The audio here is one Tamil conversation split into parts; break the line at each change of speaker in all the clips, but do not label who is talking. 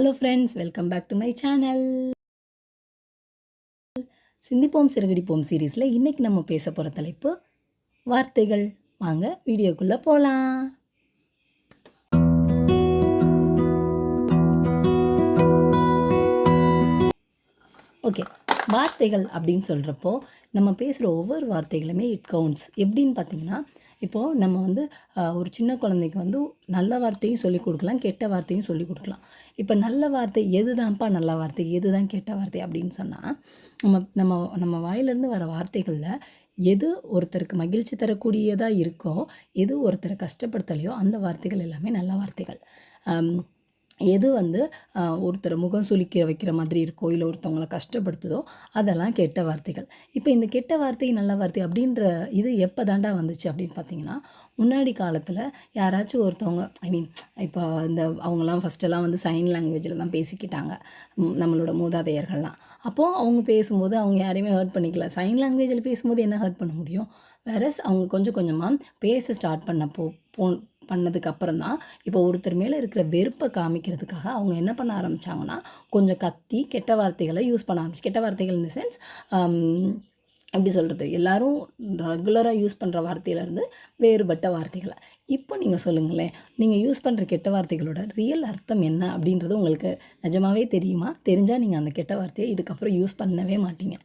Hello friends welcome back to my channel சிந்திப்போம் சிறுகடிப்போம் சீரீஸில் இன்றைக்கி நம்ம பேச போகிற தலைப்பு வார்த்தைகள். வாங்க வீடியோக்குள்ளே போகலாம் ஓகே வார்த்தைகள் அப்படின்னு சொல்கிறப்போ நம்ம பேசுகிற ஒவ்வொரு வார்த்தைகளுமே இட் கவுண்ட்ஸ் எப்படின்னு பார்த்தீங்கன்னா இப்போது நம்ம வந்து ஒரு சின்ன குழந்தைக்கு வந்து நல்ல வார்த்தையும் சொல்லிக் கொடுக்கலாம் கெட்ட வார்த்தையும் சொல்லிக் கொடுக்கலாம். இப்போ நல்ல வார்த்தை எதுதான்ப்பா நல்ல வார்த்தை? எது தான் கெட்ட வார்த்தை? அப்படின்னு சொன்னால் நம்ம நம்ம நம்ம வாயிலிருந்து வர வார்த்தைகளில் எது ஒருத்தருக்கு மகிழ்ச்சி தரக்கூடியதாக இருக்கோ எது ஒருத்தரை கஷ்டப்படுத்தலையோ அந்த வார்த்தைகள் எல்லாமே நல்ல வார்த்தைகள். எது வந்து ஒருத்தரை முகம் சுளிக்க வைக்கிற மாதிரி இருக்கோ இல்லை ஒருத்தவங்களை கஷ்டப்படுத்துதோ அதெல்லாம் கெட்ட வார்த்தைகள். இப்போ இந்த கெட்ட வார்த்தை நல்ல வார்த்தை அப்படின்ற இது எப்போ தாண்டா வந்துச்சு அப்படின்னு பார்த்தீங்கன்னா முன்னாடி காலத்தில் யாராச்சும் ஒருத்தவங்க ஐ மீன் இப்போ இந்த அவங்கெல்லாம் ஃபஸ்ட்டெல்லாம் வந்து சைன் லாங்குவேஜில் தான் பேசிக்கிட்டாங்க. நம்மளோட மூதாதையர்கள்லாம். அப்போது அவங்க பேசும்போது அவங்க யாரையுமே ஹர்ட் பண்ணிக்கல. சைன் லாங்குவேஜில் பேசும்போது என்ன ஹர்ட் பண்ண முடியும்? வேறஸ் அவங்க கொஞ்சம் கொஞ்சமாக பேச ஸ்டார்ட் பண்ணப்போ போ பண்ணதுக்கு அப்புறம் தான் இப்போ ஒருத்தர் மேலே இருக்கிற வெறுப்பை காமிக்கிறதுக்காக அவங்க என்ன பண்ண ஆரம்பித்தாங்கன்னா கொஞ்சம் கத்தி கெட்ட வார்த்தைகளை யூஸ் பண்ண ஆரம்பிச்சு கெட்ட வார்த்தைகள் இந்த சென்ஸ் எப்படி சொல்கிறது எல்லோரும் ரெகுலராக யூஸ் பண்ணுற வார்த்தையிலேருந்து வேறுபட்ட வார்த்தைகளை. இப்போ நீங்கள் சொல்லுங்களேன் நீங்கள் யூஸ் பண்ணுற கெட்ட வார்த்தைகளோட ரியல் அர்த்தம் என்ன அப்படின்றது உங்களுக்கு நிஜமாவே தெரியுமா? தெரிஞ்சால் நீங்கள் அந்த கெட்ட வார்த்தையை இதுக்கப்புறம் யூஸ் பண்ணவே மாட்டீங்க.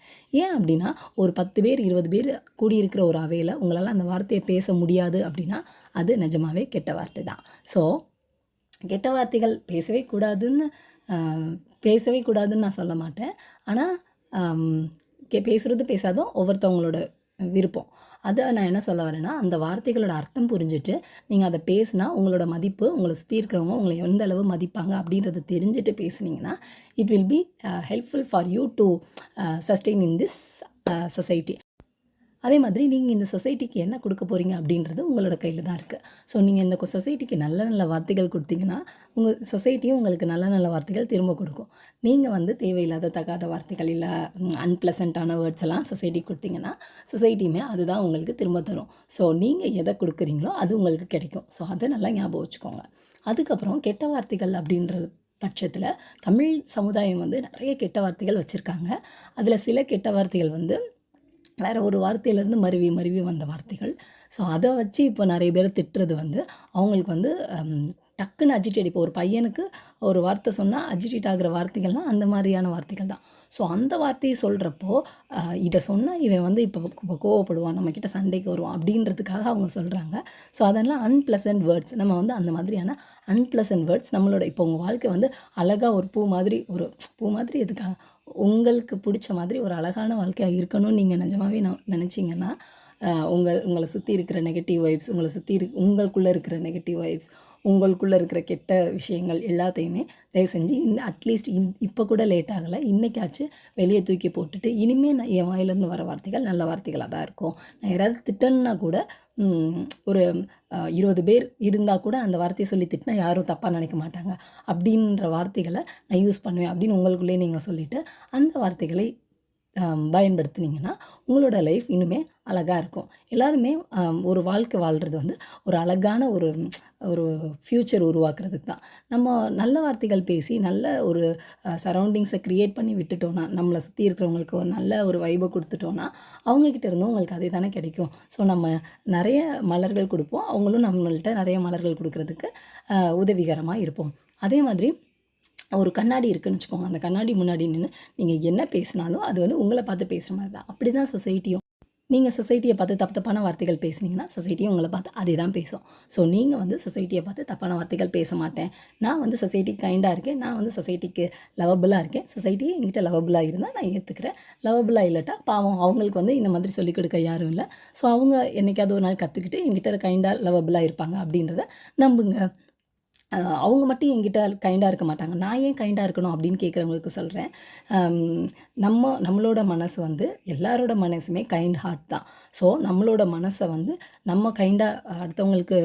ஏன் அப்படின்னா ஒரு பத்து பேர் இருபது பேர் கூடியிருக்கிற ஒரு அவையில் உங்களால் அந்த வார்த்தையை பேச முடியாது அப்படின்னா அது நிஜமாகவே கெட்ட வார்த்தை தான். ஸோ கெட்ட வார்த்தைகள் பேசவே கூடாதுன்னு பேசவே கூடாதுன்னு நான் சொல்ல மாட்டேன். ஆனால் கே பேசுகிறது பேசாதும் ஒவ்வொருத்தவங்களோட விருப்பம். அதை நான் என்ன சொல்ல வரேன்னா அந்த வார்த்தைகளோட அர்த்தம் புரிஞ்சுட்டு நீங்கள் அதை பேசினா உங்களோட மதிப்பு உங்களை சுற்றி இருக்கிறவங்க உங்களை எந்த அளவு மதிப்பாங்க அப்படின்றத தெரிஞ்சுட்டு பேசுனீங்கன்னா it will be helpful for you to sustain in this society அதே மாதிரி நீங்கள் இந்த சொசைட்டிக்கு என்ன கொடுக்க போகிறீங்க அப்படின்றது உங்களோட கையில் தான் இருக்குது ஸோ நீங்கள் இந்த சொசைட்டிக்கு நல்ல நல்ல வார்த்தைகள் கொடுத்தீங்கன்னா உங்கள் சொசைட்டியும் உங்களுக்கு நல்ல நல்ல வார்த்தைகள் திரும்ப கொடுக்கும். நீங்கள் வந்து தேவையில்லாத தகாத வார்த்தைகள் இல்லை அன்பிளசண்ட்டான வேர்ட்ஸ் எல்லாம் சொசைட்டிக்கு கொடுத்தீங்கன்னா சொசைட்டியுமே அதுதான் உங்களுக்கு திரும்ப தரும். ஸோ நீங்கள் எதை கொடுக்குறீங்களோ அது உங்களுக்கு கிடைக்கும். ஸோ அதை நல்லா ஞாபகம் வச்சுக்கோங்க. அதுக்கப்புறம் கெட்ட வார்த்தைகள் அப்படின்றது பட்சத்தில் தமிழ் சமுதாயம் வந்து நிறைய கெட்ட வார்த்தைகள் வச்சுருக்காங்க. அதில் சில கெட்ட வார்த்தைகள் வந்து வேறு ஒரு வார்த்தையிலேருந்து மருவி மருவி வந்த வார்த்தைகள். ஸோ அதை வச்சு இப்போ நிறைய பேர் திட்டுறது வந்து அவங்களுக்கு வந்து டக்குன்னு அஜிடேட் இப்போ ஒரு பையனுக்கு ஒரு வார்த்தை சொன்னால் அஜிடேட் ஆகிற வார்த்தைகள்லாம் அந்த மாதிரியான வார்த்தைகள் தான். ஸோ அந்த வார்த்தையை சொல்கிறப்போ இதை சொன்னால் இவன் வந்து இப்போ இப்போ கோவப்படுவான் நம்மக்கிட்ட சண்டைக்கு வருவான் அப்படின்றதுக்காக அவங்க சொல்கிறாங்க ஸோ அதெல்லாம் அன்பிளசன்ட் வேர்ட்ஸ் நம்ம வந்து அந்த மாதிரியான அன்பிளசன்ட் வேர்ட்ஸ் நம்மளோட இப்போ உங்கள் வாழ்க்கை வந்து அழகாக ஒரு பூ மாதிரி ஒரு பூ மாதிரி எதுக்காக உங்களுக்கு பிடிச்ச மாதிரி ஒரு அழகான வாழ்க்கையாக இருக்கணும்னு நீங்கள் நிஜமாவே நான் நினச்சிங்கன்னா உங்கள் உங்களை சுற்றி இருக்கிற நெகட்டிவ் வைப்ஸ் உங்களை சுற்றி இரு உங்களுக்குள்ளே இருக்கிற நெகட்டிவ் வைப்ஸ் உங்களுக்குள்ளே இருக்கிற கெட்ட விஷயங்கள் எல்லாத்தையுமே தயவு செஞ்சு இன்னும் அட்லீஸ்ட் இன் இப்போ கூட லேட் ஆகலை. இன்றைக்காச்சும் வெளியே தூக்கி போட்டுட்டு இனிமேல் நான் என் வாயிலேருந்து வர வார்த்தைகள் நல்ல வார்த்தைகளாக தான் இருக்கும். நான் யாராவது திட்டன்னா கூட ஒரு இருபது பேர் இருந்தால் கூட அந்த வார்த்தையை சொல்லி திட்டினா யாரும் தப்பாக நினைக்க மாட்டாங்க. அப்படின்ற வார்த்தைகளை நான் யூஸ் பண்ணுவேன் அப்படின்னு உங்களுக்குள்ளே நீங்கள் சொல்லிவிட்டு அந்த வார்த்தைகளை பயன்படுத்துனீங்கன்னா உங்களோட லைஃப் இன்னுமே அழகாக இருக்கும். எல்லாருமே ஒரு வாழ்க்கை வாழ்கிறது வந்து ஒரு அழகான ஒரு ஒரு ஃப்யூச்சர் உருவாக்குறதுக்கு தான். நம்ம நல்ல வார்த்தைகள் பேசி நல்ல ஒரு சரௌண்டிங்ஸை க்ரியேட் பண்ணி விட்டுட்டோன்னா நம்மளை சுற்றி இருக்கிறவங்களுக்கு ஒரு நல்ல ஒரு வைபை கொடுத்துட்டோன்னா அவங்கக்கிட்ட இருந்தும் உங்களுக்கு அதே தானே கிடைக்கும். ஸோ நம்ம நிறைய மலர்கள் கொடுப்போம். அவங்களும் நம்மள்கிட்ட நிறைய மலர்கள் கொடுக்குறதுக்கு உதவிகரமாக இருப்போம். அதே மாதிரி ஒரு கண்ணாடி இருக்குன்னு வச்சுக்கோங்க. அந்த கண்ணாடி முன்னாடி நின்று நீங்கள் என்ன பேசினாலும் அது வந்து உங்களை பார்த்து பேசுகிற மாதிரி தான். அப்படி தான் சொசைட்டியும். நீங்கள் சொசைட்டியை பார்த்து தப்பு தப்பான வார்த்தைகள் பேசுனீங்கன்னா சொசைட்டியும் உங்களை பார்த்து அதே தான் பேசும். ஸோ நீங்கள் வந்து சொசைட்டியை பார்த்து தப்பான வார்த்தைகள் பேச மாட்டேன். நான் வந்து சொசைட்டிக்கு கைண்டாக இருக்கேன். நான் வந்து சொசைட்டிக்கு லவபுளாக இருக்கேன். சொசைட்டியே என்கிட்ட லவபுளாக இருந்தால் நான் ஏற்றுக்கிறேன் லவபுளாக இல்லாட்டா பாவம் அவங்களுக்கு வந்து இந்த மாதிரி சொல்லிக் கொடுக்க யாரும் இல்லை. ஸோ அவங்க என்னைக்காவது ஒரு நாள் கற்றுக்கிட்டு எங்கிட்ட கைண்டாக லவபுளாக இருப்பாங்க அப்படின்றத நம்புங்க. அவங்க மட்டும் என்கிட்ட கைண்டாக இருக்க மாட்டாங்க. நான் ஏன் கைண்டாக இருக்கணும் அப்படின்னு கேட்குறவங்களுக்கு சொல்கிறேன் நம்ம நம்மளோட மனசு வந்து எல்லாரோட மனசுமே கைண்ட் ஹார்ட் தான். ஸோ நம்மளோட மனசை வந்து நம்ம கைண்டாக அடுத்தவங்களுக்கு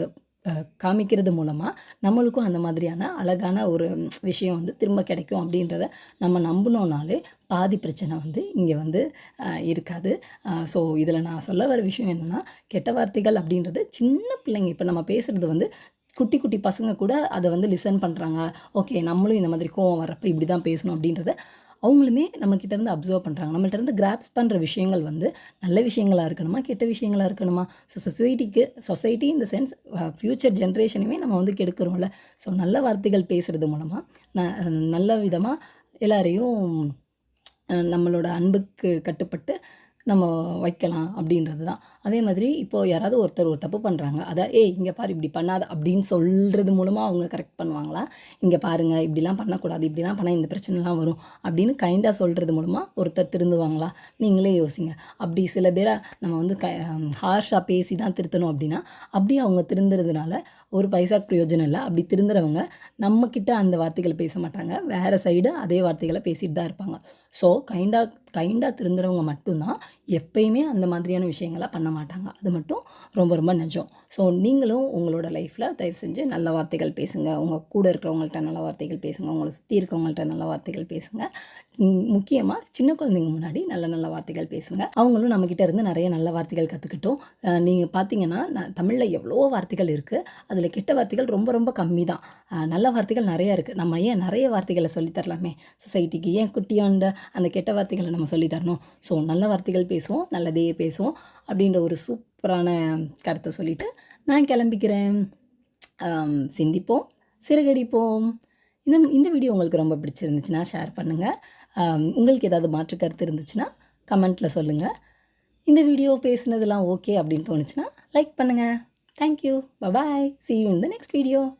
காமிக்கிறது மூலமாக நம்மளுக்கும் அந்த மாதிரியான அழகான ஒரு விஷயம் வந்து திரும்ப கிடைக்கும் அப்படின்றத நம்ம நம்பினோனாலே பாதி பிரச்சனை வந்து இங்கே வந்து இருக்காது. ஸோ இதில் நான் சொல்ல வர விஷயம் என்னென்னா கெட்ட வார்த்தைகள் அப்படின்றது சின்ன பிள்ளைங்க இப்போ நம்ம பேசுகிறது வந்து குட்டி குட்டி பசங்க கூட அதை வந்து லிசன் பண்ணுறாங்க ஓகே நம்மளும் இந்த மாதிரி கோவம் வரப்போ இப்படி தான் பேசணும் அப்படின்றத அவங்களுமே நம்மக்கிட்ட இருந்து அப்சர்வ் பண்ணுறாங்க நம்மள்ட்ட இருந்து கிராப்ஸ் பண்ணுற விஷயங்கள் வந்து நல்ல விஷயங்களாக இருக்கணுமா கெட்ட விஷயங்களாக இருக்கணுமா? ஸோ சொசைட்டிக்கு சொசைட்டி இந்த சென்ஸ் ஃப்யூச்சர் ஜென்ரேஷனுமே நம்ம வந்து கெடுக்கிறோம்ல. ஸோ நல்ல வார்த்தைகள் பேசுகிறது மூலமாக ந நல்ல விதமாக எல்லாரையும் நம்மளோட அன்புக்கு கட்டுப்பட்டு நம்ம வைக்கலாம் அப்படின்றது தான். அதே மாதிரி இப்போது யாராவது ஒருத்தர் ஒரு தப்பு பண்ணுறாங்க அதை ஏய் இங்கே பாரு இப்படி பண்ணாத அப்படின்னு சொல்கிறது மூலமாக அவங்க கரெக்ட் பண்ணுவாங்களா? இங்கே பாருங்கள் இப்படிலாம் பண்ணக்கூடாது இப்படிலாம் பண்ணால் இந்த பிரச்சனைலாம் வரும் அப்படின்னு கைண்டாக சொல்கிறது மூலமாக ஒருத்தர் திருந்துவாங்களா? நீங்களே யோசிங்க. அப்படி சில பேரை நம்ம வந்து க ஹார்ஷாக பேசி தான் திருத்தணும் அப்படின்னா அப்படியே அவங்க திருந்துறதுனால ஒரு பைசா பிரயோஜனம் இல்லை. அப்படி திருந்துறவங்க நம்மக்கிட்ட அந்த வார்த்தைகள் பேச மாட்டாங்க. வேறு சைடு அதே வார்த்தைகளை பேசிட்டு தான் இருப்பாங்க. ஸோ கைண்டாக கைண்டாக திருந்துறவங்க மட்டும்தான் எப்பயுமே அந்த மாதிரியான விஷயங்களை பண்ண மாட்டாங்க. அது மட்டும் ரொம்ப ரொம்ப நிஜம். ஸோ நீங்களும் உங்களோட லைஃப்பில் தயவு செஞ்சு நல்ல வார்த்தைகள் பேசுங்க. உங்கள் கூட இருக்கிறவங்கள்ட்ட நல்ல வார்த்தைகள் பேசுங்க. உங்களை சுற்றி இருக்கவங்கள்ட்ட நல்ல வார்த்தைகள் பேசுங்க. முக்கியமாக சின்ன குழந்தைங்க முன்னாடி நல்ல நல்ல வார்த்தைகள் பேசுங்க. அவங்களும் நம்மக்கிட்ட இருந்து நிறைய நல்ல வார்த்தைகள் கற்றுக்கிட்டோம் நீங்கள் பார்த்தீங்கன்னா நான் தமிழில் எவ்வளோ வார்த்தைகள் இருக்குது அதில் கெட்ட வார்த்தைகள் ரொம்ப ரொம்ப கம்மி தான் நல்ல வார்த்தைகள் நிறையா இருக்குது நம்ம ஏன் நிறைய வார்த்தைகளை சொல்லித்தரலாமே சொசைட்டிக்கு ஏன் குட்டியாண்ட அந்த கெட்ட வார்த்தைகளை நம்ம சொல்லித் தரணும். ஸோ நல்ல வார்த்தைகள் பேசுவோம் நல்லதே பேசுவோம் அப்படின்ற ஒரு சூப்பரான கருத்தை சொல்லிவிட்டு நான் கிளம்பிக்கிறேன். சிந்திப்போம் சிறகடிப்போம். இந்த இந்த வீடியோ உங்களுக்கு ரொம்ப பிடிச்சிருந்துச்சுன்னா ஷேர் பண்ணுங்கள் உங்களுக்கு ஏதாவது மாற்று கருத்து இருந்துச்சுன்னா கமெண்ட்டில் சொல்லுங்கள் இந்த வீடியோ பேசுனதெல்லாம் ஓகே அப்படின்னு தோணுச்சுன்னா லைக் பண்ணுங்கள் Thank you. Bye bye. See you in the next video.